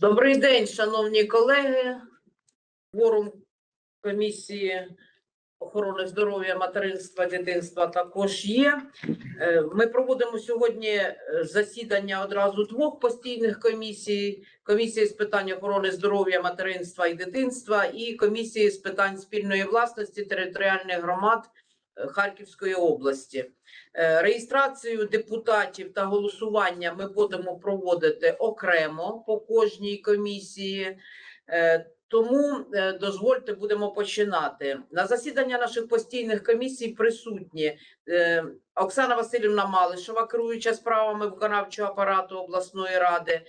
Добрий день, шановні колеги. Форум комісії охорони здоров'я, материнства, дитинства також є. Е, Ми проводимо сьогодні е, засідання одразу двох постійних комісій: комісії з питань охорони здоров'я, материнства і дитинства, і комісії з питань спільної власності територіальних громад Харківської області. Е, Реєстрацію депутатів та голосування ми будемо проводити окремо по кожній комісії. Е, Тому е, дозвольте, будемо починати. На засідання наших постійних комісій присутні Оксана Васильівна Малишева, керуюча справами виконавчого апарату обласної ради,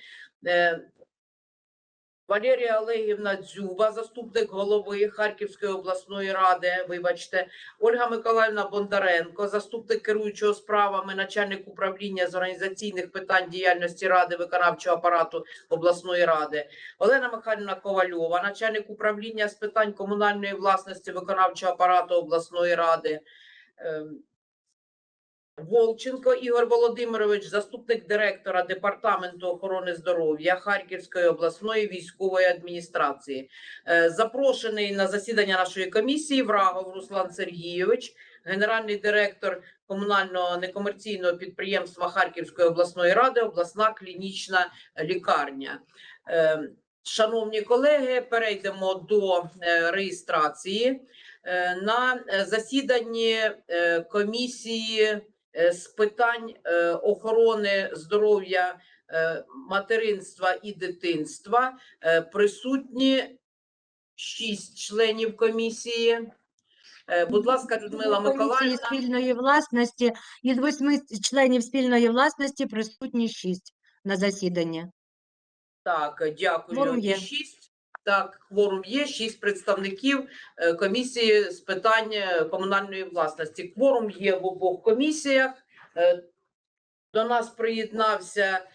Валерія Олегівна Дзюба, заступник голови Харківської обласної ради, вибачте, Ольга Миколаївна Бондаренко, заступник керуючого справами, начальник управління з організаційних питань діяльності ради виконавчого апарату обласної ради, Олена Михайлівна Ковальова, начальник управління з питань комунальної власності виконавчого апарату обласної ради. Волченко Ігор Володимирович, заступник директора департаменту охорони здоров'я Харківської обласної військової адміністрації. Е, Запрошений на засідання нашої комісії Врагов Руслан Сергійович, генеральний директор комунального некомерційного підприємства Харківської обласної ради, обласна клінічна лікарня. Е, Шановні колеги, перейдемо до е, реєстрації. На засіданні комісії з питань е, охорони здоров'я, е, материнства і дитинства е, присутні шість членів комісії. Е, Будь ласка, Людмила Миколаївна. спільної власності із восьми членів спільної власності присутні шість на засіданні. Так, дякую. Шість. Так, кворум є, шість представників е, комісії з питань е, комунальної власності. Кворум є в обох комісіях. Е, До нас приєднався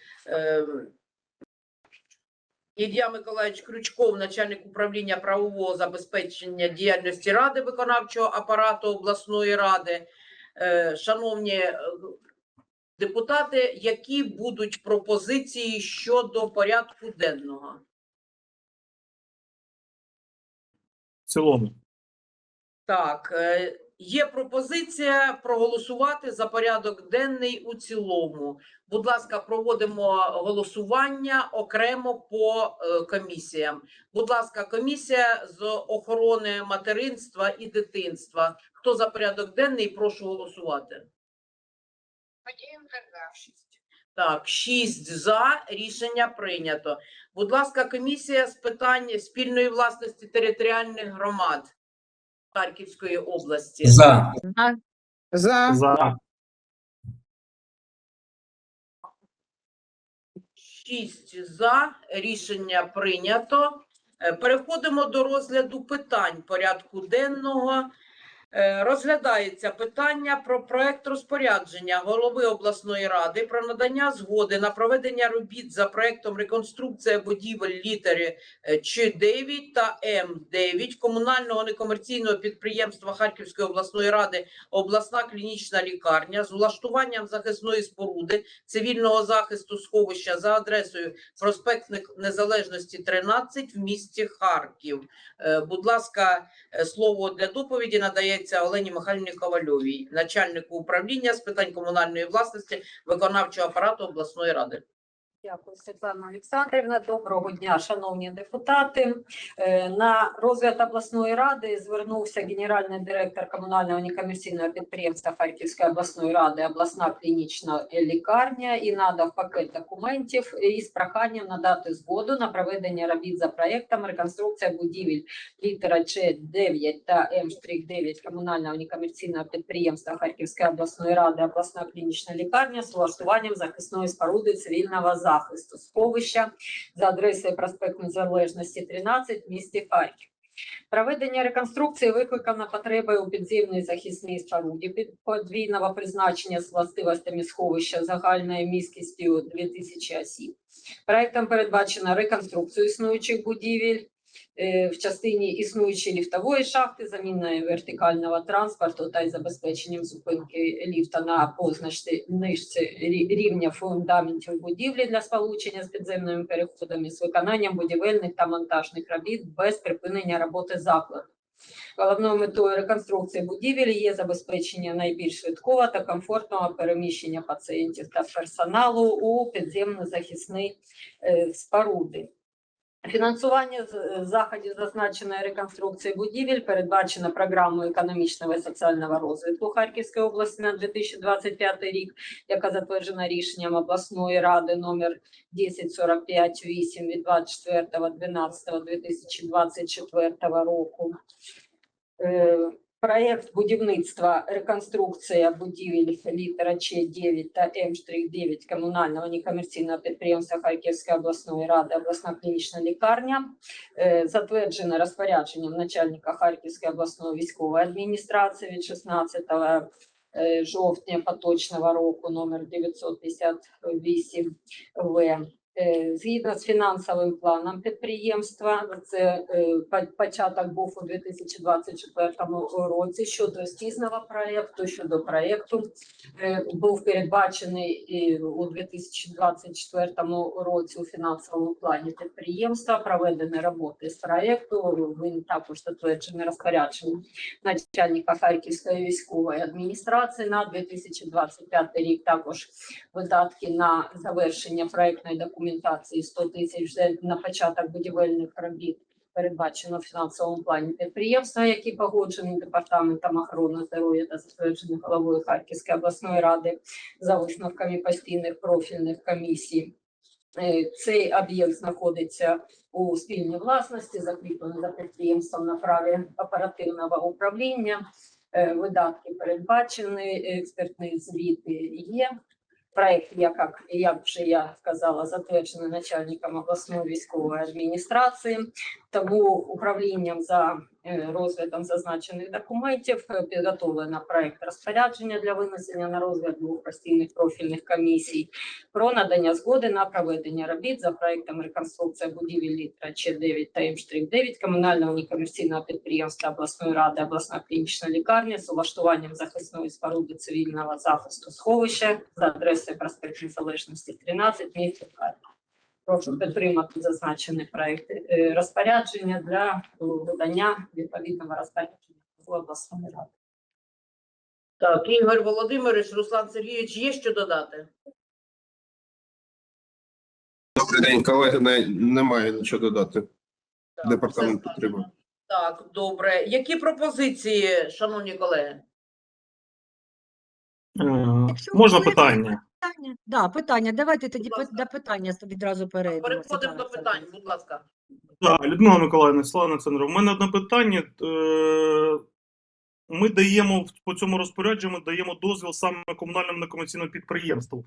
Ілля Миколаївич Крючков, начальник управління правового забезпечення діяльності ради виконавчого апарату обласної ради. Шановні депутати, які будуть пропозиції щодо порядку денного? Цілому. Так, е, є пропозиція проголосувати за порядок денний у цілому. Будь ласка, проводимо голосування окремо по е, комісіям. Будь ласка, комісія з охорони материнства і дитинства. Хто за порядок денний? Прошу голосувати. Так, шість за рішення прийнято. Будь ласка, комісія з питань спільної власності територіальних громад Харківської області. За. За. За. Шість за рішення прийнято. Е, Переходимо до розгляду питань порядку денного. Е, Розглядається питання про проект розпорядження голови обласної ради про надання згоди на проведення робіт за проектом реконструкція будівель літери е, Ч9 та М9 комунального некомерційного підприємства Харківської обласної ради обласна клінічна лікарня з влаштуванням захисної споруди цивільного захисту сховища за адресою проспект Незалежності 13 в місті Харків. Е, Будь ласка, е, слово для доповіді надається Олені Михайлівні Ковальовій, начальнику управління з питань комунальної власності виконавчого апарату обласної ради. Дякую, Світлана Олександрівна. Доброго дня, шановні депутати. Е, На розгляд обласної ради звернувся генеральний директор комунального некомерційного підприємства Харківської обласної ради, обласна клінічна лікарня і надав пакет документів із проханням надати згоду на проведення робіт за проектом реконструкція будівель літера Ч9 та М-9 комунального некомерційного підприємства Харківської обласної ради, обласна клінічна лікарня з влаштуванням захисної споруди цивільного захисту сховища за адресою проспект Незалежності 13 в місті Харків. Проведення реконструкції викликано потребою у підземній захисній споруді подвійного призначення з властивостями сховища загальною міськістю 2000 осіб. Проектом передбачено реконструкцію існуючих будівель в частині існуючої ліфтової шахти, заміною вертикального транспорту та й забезпеченням зупинки ліфта на позначці нижці рівня фундаментів будівлі для сполучення з підземними переходами з виконанням будівельних та монтажних робіт без припинення роботи закладу. Головною метою реконструкції будівель є забезпечення найбільш швидкого та комфортного переміщення пацієнтів та персоналу у підземні захисні е, споруди. Фінансування е, заходів зазначеної реконструкції будівель передбачено програмою економічного і соціального розвитку Харківської області на 2025 рік, яка затверджена рішенням обласної ради номер 1045-8 від 24.12.2024 року. Проєкт будівництва реконструкція будівель літера Ч9 та М-9 комунального некомерційного підприємства Харківської обласної ради обласна клінічна лікарня е, затверджено розпорядженням начальника Харківської обласної військової адміністрації від 16 е, жовтня поточного року номер 958 В. Е, Згідно з фінансовим планом підприємства, це е, початок був у 2024 році щодо ескізного проєкту, щодо проєкту е, був передбачений у 2024 році у фінансовому плані підприємства проведені роботи з проєкту. Він також затверджений розпорядженням начальника Харківської військової адміністрації на 2025 рік. Також видатки на завершення проектної документації 100 тисяч на початок будівельних робіт передбачено в фінансовому плані підприємства, які погоджені департаментом охорони здоров'я та затверджені головою Харківської обласної ради за висновками постійних профільних комісій. Е, Цей об'єкт знаходиться у спільній власності, закріплений за підприємством на праві оперативного управління. Е, Видатки передбачені, експертні звіти є. Проект, як, як вже я казала, затверджений начальником обласної військової адміністрації. Тому управлінням за розглядом зазначених документів е, підготовлено проект розпорядження для винесення на розгляд двох постійних профільних комісій про надання згоди на проведення робіт за проектом реконструкція будівель літра Ч9 та М-9 комунального некомерційного підприємства обласної ради обласна клінічна лікарня з улаштуванням захисної споруди цивільного захисту сховища за адресою проспект Незалежності 13 місто. Прошу підтримати зазначений проект е, розпорядження для видання відповідного розпорядження в обласної ради. Так, Ігор Володимирович, Руслан Сергійович, є що додати? Добрий день, колеги. Не, немає нічого додати. Так, Департамент підтримує. Так, добре. Які пропозиції, шановні колеги? Е, Можна питання? Питання? Да, питання. Давайте тоді ласка. до питання відразу перейдемо. Переходимо Світлана до питань, Олександрівна. будь ласка. Так, Людмила Миколаївна, Слава Олександровна, у мене одне питання. Е, Ми даємо в- по цьому розпорядженню ми даємо дозвіл саме комунальному некомерційному підприємству.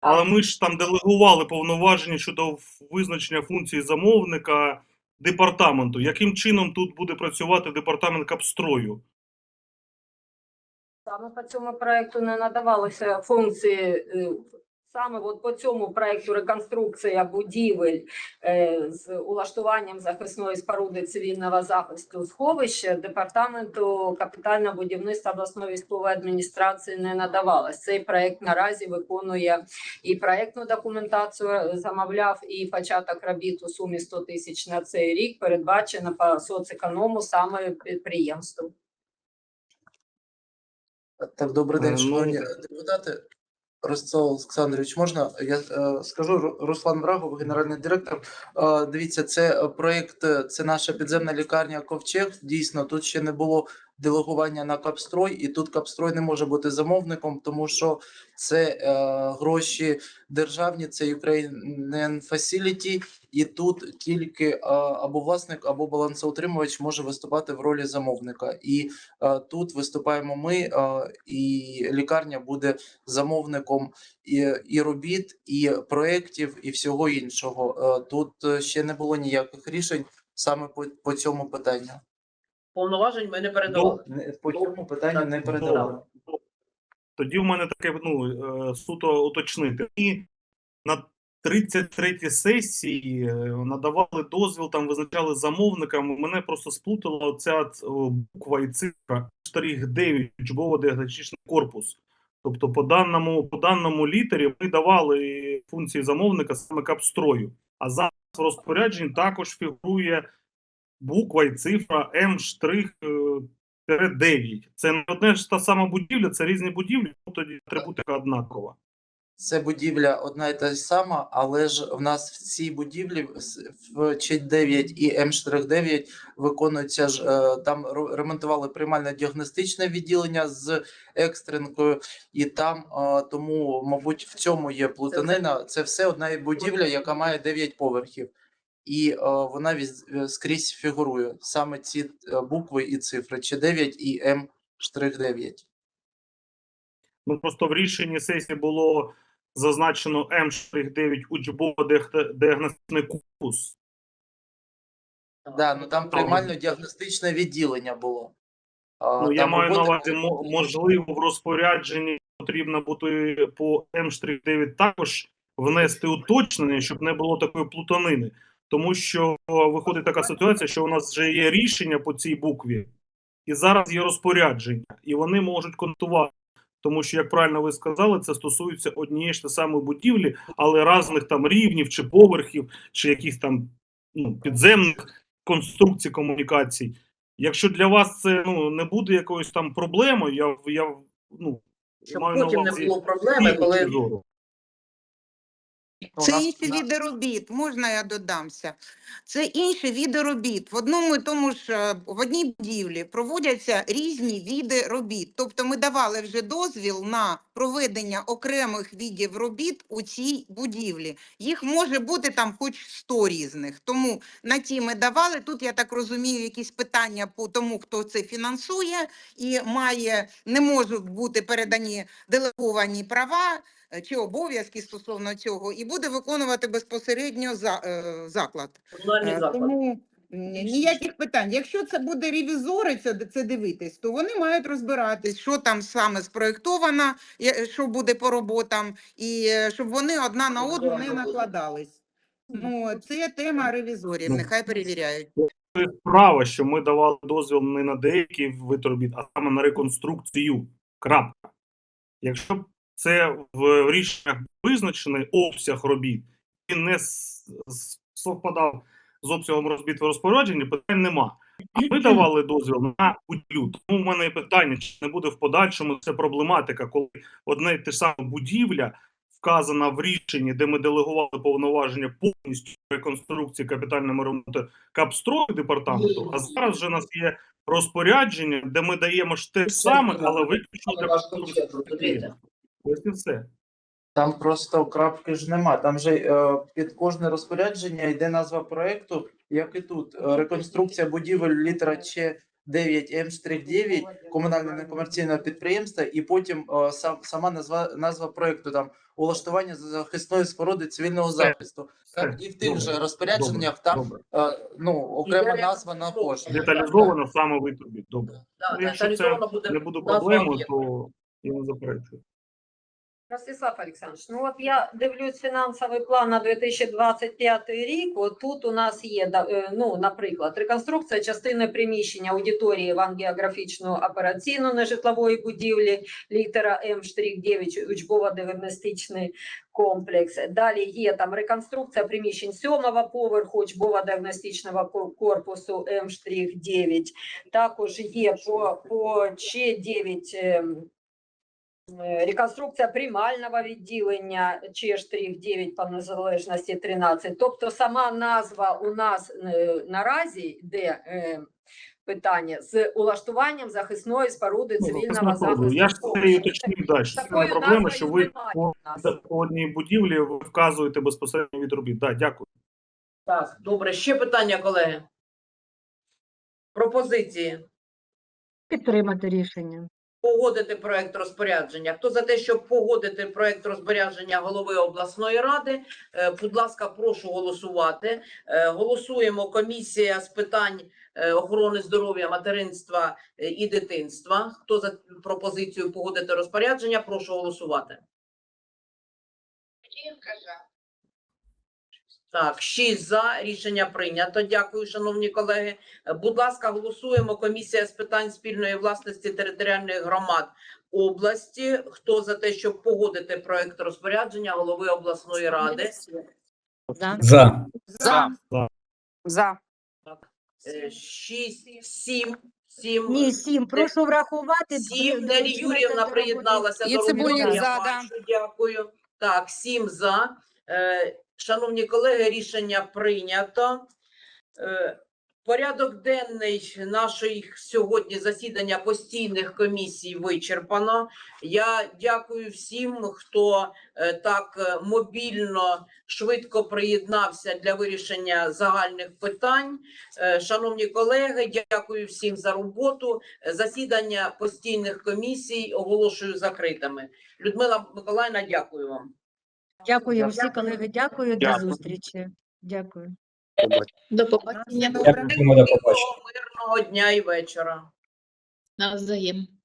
Але ми ж там делегували повноваження щодо визначення функції замовника департаменту. Яким чином тут буде працювати департамент капстрою? Саме по цьому проекту не надавалися функції. е, Саме от по цьому проекту реконструкція будівель е, з улаштуванням захисної споруди цивільного захисту сховища департаменту капітального будівництва обласної військової адміністрації не надавалось. Цей проект наразі виконує і проектну документацію е, замовляв, і початок робіт у сумі 100 тисяч на цей рік передбачено по соцеконому саме підприємству. Так, добрий день, Е, шановні депутати. Ростислав Олександрович, можна? Я е, скажу Руслан Брагов, генеральний директор. Е, дивіться, це проєкт, це наша підземна лікарня Ковчег. Дійсно, тут ще не було делегування на Капстрой, і тут Капстрой не може бути замовником, тому що це е, гроші державні, це Ukrainian Facility, і тут тільки е, або власник, або балансоутримувач може виступати в ролі замовника. І е, тут виступаємо ми, е, і лікарня буде замовником і, і робіт, і проєктів, і всього іншого. Е, Тут ще не було ніяких рішень саме по, по цьому питанню. Повноважень ми не передавали. По цьому питанню не передавали. Тоді в мене таке ну, е, суто уточнити. І на 33 сесії е, надавали дозвіл, там визначали замовникам. Мене просто сплутала оця буква і цифра. Штрих 9 учбово-діагностичний корпус. Тобто, по даному, по даному літері ми давали функції замовника саме капстрою. А зараз в розпорядженні також фігурує буква і цифра М штрих е, тире 9. Це не одне ж та сама будівля, це різні будівлі, ну, тоді атрибутика однакова. Це будівля одна і та ж сама, але ж в нас в цій будівлі в Ч9 і М9 виконується ж е, там ремонтували приймально-діагностичне відділення з екстренкою, і там е, тому, мабуть, в цьому є плутанина. Це все одна і будівля, яка має 9 поверхів. І е, вона віз- е, скрізь фігурує саме ці е, букви і цифри Ч9 і М9. Ну просто в рішенні сесії було зазначено М9 учбово-діагностичний корпус. Да, ну там приймально-діагностичне відділення було. Ну, я маю на увазі, можливо, в розпорядженні потрібно бути по М9 також внести уточнення, щоб не було такої плутанини. Тому що виходить така ситуація, що у нас вже є рішення по цій букві, і зараз є розпорядження, і вони можуть контувати. Тому що, як правильно ви сказали, це стосується однієї ж та самої будівлі, але різних там рівнів чи поверхів, чи якихось там ну, підземних конструкцій комунікацій. Якщо для вас це ну не буде якоюсь там проблемою, я я ну Щоб маю на потім не було проблеми, коли Це інші види робіт, можна я додамся? Це інші види робіт. В одному і тому ж е, в одній будівлі проводяться різні види робіт. Тобто ми давали вже дозвіл на проведення окремих видів робіт у цій будівлі. Їх може бути там хоч 100 різних. Тому на ті ми давали. Тут я так розумію, якісь питання по тому, хто це фінансує, і має не можуть бути передані делеговані права е, чи обов'язки стосовно цього, і буде виконувати безпосередньо за, е, заклад. комунальний Е, заклад. Тому ніяких питань. Якщо це буде ревізори, це, це дивитись, то вони мають розбиратись, що там саме спроєктовано, я- що буде по роботам, і е, щоб вони одна на одну не накладались. Ну, це тема ревізорів, Ну, нехай перевіряють. Це справа, що ми давали дозвіл не на деякий вид робіт, а саме на реконструкцію. Крапка. Якщо б це в рішеннях визначений обсяг робіт і не совпадав з обсягом робіт в розпорядженні, питань нема. Ми давали дозвіл на будівлю. Тому в мене питання, чи не буде в подальшому це проблематика, коли одне і те саме будівля вказана в рішенні, де ми делегували повноваження повністю реконструкції капітальному ремонту капстрою департаменту, а зараз вже у нас є розпорядження, де ми даємо ж те саме, але виключно для. Ось і все. Там просто крапки ж нема. Там же е, під кожне розпорядження йде назва проекту, як і тут. Е, Реконструкція будівель літера Ч 9 М-9 комунальне некомерційного підприємства, і потім е, сам, сама назва назва проекту там улаштування захисної споруди цивільного захисту. Так і в тих Добре. же розпорядженнях Добре, там добре. е, ну окрема Ідея назва на кожне. деталізовано саме вид. Добре. Да, Ну, якщо це буде Не буде проблемою, то я не заперечую. Ростислав Олександрович, ну от я дивлюсь фінансовий план на 2025 рік. От тут у нас є, е, ну, наприклад, реконструкція частини приміщення аудиторії вангіографічно операційно-нежитлової будівлі літера М-9 учбово-діагностичний комплекс. Далі є там реконструкція приміщень сьомого поверху учбово-діагностичного корпусу М-9. Також є по, по Ч9 ем, Е, Реконструкція приймального відділення Ч-9 по незалежності 13. Тобто сама назва у нас е, наразі де е, питання з улаштуванням захисної споруди Ну, цивільного правда. Я ж це захисту. і уточнив далі. Це не проблема, що ви по, по одній будівлі вказуєте безпосередньо від робіт. Да, дякую. Так, добре. Ще питання, колеги. Пропозиції. Підтримати рішення. Погодити проект розпорядження. Хто за те, щоб погодити проект розпорядження голови обласної ради? е, Будь ласка, прошу голосувати. Е, Голосуємо. Комісія з питань е, охорони здоров'я, материнства і дитинства. Хто за пропозицію погодити розпорядження? Прошу голосувати. Так, 6 за. Рішення прийнято. Дякую, шановні колеги. Е, Будь ласка, голосуємо. Комісія з питань спільної власності територіальних громад області. Хто за те, щоб погодити проект розпорядження голови обласної ради? За. За. За. За. Е, Шість, сім, сім. Ні, сім. Прошу врахувати. Сім. Нелі роботи. приєдналася І до роботи. Я за, да. бачу, Дякую. Так, сім за. Шановні колеги, рішення прийнято. Е, Порядок денний нашої сьогодні засідання постійних комісій вичерпано. Я дякую всім, хто е, так е, мобільно, швидко приєднався для вирішення загальних питань. Шановні колеги, дякую всім за роботу. Засідання постійних комісій оголошую закритими. Людмила Миколаївна, дякую вам. Дякую всі колеги. Дякую. До зустрічі. Дякую. До побачення. Дякую, до побачення. Мирного дня і вечора. Навзаєм.